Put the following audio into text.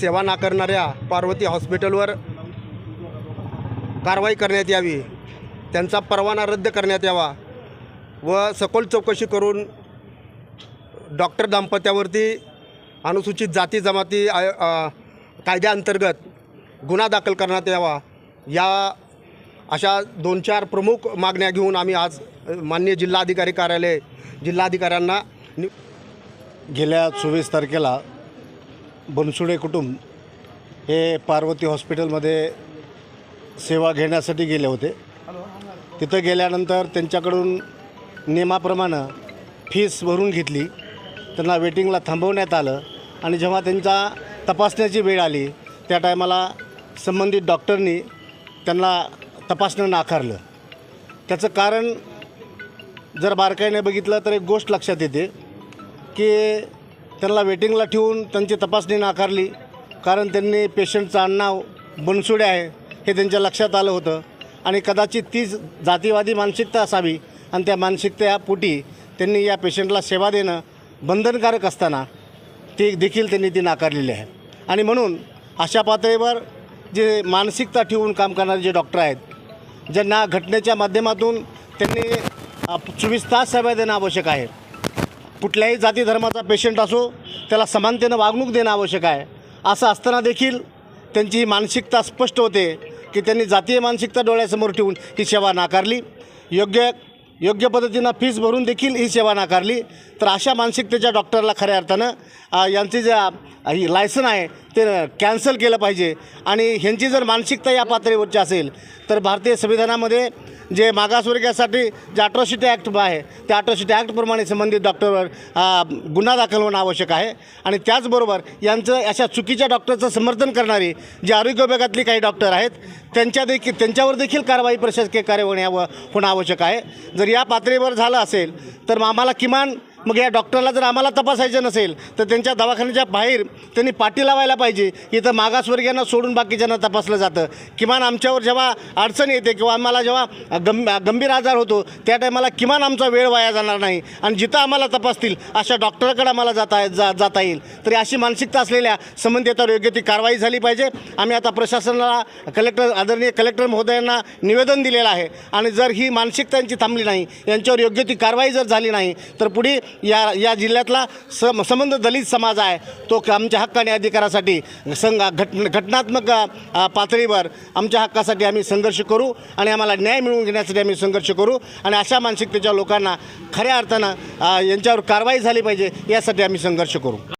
सेवा नाकारणाऱ्या पार्वती हॉस्पिटलवर कारवाई करण्यात यावी. त्यांचा परवाना रद्द करण्यात यावा व सखोल चौकशी करून डॉक्टर दाम्पत्यावरती अनुसूचित जाती जमाती आय कायद्याअंतर्गत गुन्हा दाखल करण्यात यावा. या अशा दोन चार प्रमुख मागण्या घेऊन आम्ही आज मान्य माननीय जिल्हाधिकारी कार्यालय जिल्हाधिकाऱ्यांना गेल्या चोवीस तारखेला बनसुडे कुटुंब हे पार्वती हॉस्पिटलमध्ये सेवा घेण्यासाठी गेले होते. तिथं गेल्यानंतर त्यांच्याकडून नियमाप्रमाणे फीस भरून घेतली. त्यांना वेटिंगला थांबवण्यात आलं आणि जेव्हा त्यांचा तपासण्याची वेळ आली त्या टायमाला संबंधित डॉक्टरनी त्यांना तपासणं नाकारलं. त्याचं कारण जर बारकाईने बघितलं तर एक गोष्ट लक्षात येते की त्यांना वेटिंगला ठेवून त्यांची तपासणी नाकारली कारण त्यांनी पेशंटचं आडनाव बनसुडे आहे हे त्यांच्या लक्षात आलं होतं. आणि कदाचित तीच जातीवादी मानसिकता असावी आणि त्या मानसिकतेपोटी त्यांनी या पेशंटला सेवा देणं बंधनकारक असताना ती देखील त्यांनी ती नाकारलेली आहे. आणि म्हणून अशा पातळीवर जे मानसिकता ठेवून काम करणारे जे डॉक्टर आहेत ज्यांना घटनेच्या माध्यमातून त्यांनी चोवीस तास सेवा देणं आवश्यक आहे. कुठल्याही जाती धर्माचा पेशंट असो त्याला समानतेनं वागणूक देणं आवश्यक आहे. असं असताना देखील त्यांची ही मानसिकता स्पष्ट होते की त्यांनी जातीय मानसिकता डोळ्यासमोर ठेवून ही सेवा नाकारली. योग्य योग्य पद्धतीनं फीस भरून देखील ही सेवा नाकारली. तर अशा मानसिकतेच्या डॉक्टरला खऱ्या अर्थानं यांची यांचे ही लायसन आहे ते कॅन्सल केलं पाहिजे. आणि ह्यांची जर मानसिकता या पातळीवरची असेल तर भारतीय संविधानामध्ये जे मागासवर्गीयासाठी जे अट्रॉसिटी ॲक्ट आहे त्या अट्रॉसिटी ॲक्टप्रमाणे संबंधित डॉक्टरवर गुन्हा दाखल होणं आवश्यक आहे. आणि त्याचबरोबर यांचं अशा चुकीच्या डॉक्टरचं समर्थन करणारी जे आरोग्य विभागातली काही डॉक्टर आहेत त्यांच्या देखील त्यांच्यावर देखील कारवाई प्रशासकीय कार्यवाही यावं होणं आवश्यक आहे. जर या पातळीवर झालं असेल तर मग आम्हाला किमान मग या डॉक्टरला जर आम्हाला तपासायचं नसेल तर त्यांच्या दवाखान्याच्या बाहेर त्यांनी पाठी लावायला पाहिजे. इथं मागासवर्गीयांना सोडून बाकीच्यांना तपासलं जातं. किमान आमच्यावर जेव्हा अडचण येते किंवा आम्हाला जेव्हा गं गंभीर आजार होतो त्या टायमाला किमान आमचा वेळ वाया जाणार नाही. आणि जिथं आम्हाला तपासतील अशा डॉक्टरकडे आम्हाला जाता जा जाता येईल. तरी अशी मानसिकता असलेल्या संबंधितावर योग्य ती कारवाई झाली पाहिजे. आम्ही आता प्रशासनाला कलेक्टर आदरणीय कलेक्टर महोदयांना निवेदन दिलेलं आहे. आणि जर ही मानसिकता यांची थांबली नाही यांच्यावर योग्य ती कारवाई जर झाली नाही तर पुढे या या जिल्ह्यातला सम संबंध दलित समाज आहे. तो आमच्या हक्क आणि अधिकारासाठी संघ घट घटनात्मक पातळीवर आमच्या हक्कासाठी आम्ही संघर्ष करू आणि आम्हाला न्याय मिळवून घेण्यासाठी आम्ही संघर्ष करू आणि अशा मानसिकतेच्या लोकांना खऱ्या अर्थानं यांच्यावर कारवाई झाली पाहिजे यासाठी आम्ही संघर्ष करू.